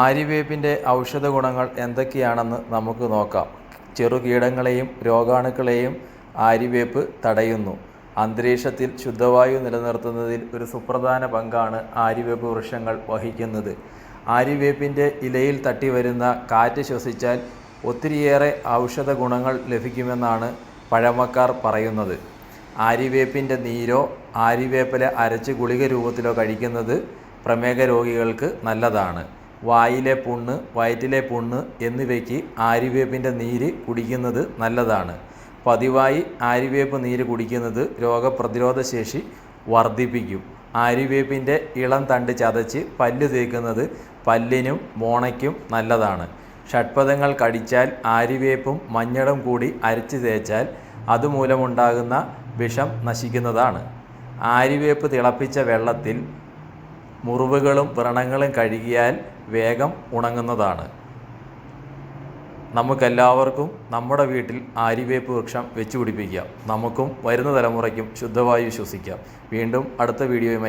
ആര്യവേപ്പിന്റെ ഔഷധ ഗുണങ്ങൾ എന്തൊക്കെയാണെന്ന് നമുക്ക് നോക്കാം. ചെറുകീടങ്ങളെയും രോഗാണുക്കളെയും ആര്യവേപ്പ് തടയുന്നു. അന്തരീക്ഷത്തിൽ ശുദ്ധവായു നിലനിർത്തുന്നതിൽ ഒരു സുപ്രധാന പങ്കാണ് ആര്യവേപ്പ് വൃക്ഷങ്ങൾ വഹിക്കുന്നത്. ആര്യവേപ്പിന്റെ ഇലയിൽ തട്ടി വരുന്ന കാറ്റ് ശ്വസിച്ചാൽ ഒത്തിരിയേറെ ഔഷധ ഗുണങ്ങൾ ലഭിക്കുമെന്നാണ് പഴമക്കാർ പറയുന്നത്. ആര്യവേപ്പിന്റെ നീരോ ആര്യവേപ്പില അരച്ച് ഗുളിക രൂപത്തിലോ കഴിക്കുന്നത് പ്രമേഹ രോഗികൾക്ക് നല്ലതാണ്. വായിലെ പുണ്ണ് വയറ്റിലെ പുണ്ണ് എന്നിവയ്ക്ക് ആര്യവേപ്പിന്റെ നീര് കുടിക്കുന്നത് നല്ലതാണ്. പതിവായി ആര്യവേപ്പ് നീര് കുടിക്കുന്നത് രോഗപ്രതിരോധ ശേഷി വർദ്ധിപ്പിക്കും. ആര്യവേപ്പിന്റെ ഇളം തണ്ട് ചതച്ച് പല്ല് തേക്കുന്നത് പല്ലിനും മോണയ്ക്കും നല്ലതാണ്. ഷഡ്പഥങ്ങൾ കടിച്ചാൽ ആര്യവേപ്പും മഞ്ഞളും കൂടി അരച്ച് തേച്ചാൽ അതുമൂലമുണ്ടാകുന്ന വിഷം നശിക്കുന്നതാണ്. ആര്യവേപ്പ് തിളപ്പിച്ച വെള്ളത്തിൽ മുറിവുകളും വ്രണങ്ങളും കഴുകിയാൽ വേഗം ഉണങ്ങുന്നതാണ്. നമുക്കെല്ലാവർക്കും നമ്മുടെ വീട്ടിൽ ആര്യവേപ്പ് വൃക്ഷം വെച്ച് പിടിപ്പിക്കാം നമുക്കും വരുന്ന തലമുറയ്ക്കും ശുദ്ധവായു ശ്വസിക്കാം. വീണ്ടും അടുത്ത വീഡിയോയുമായി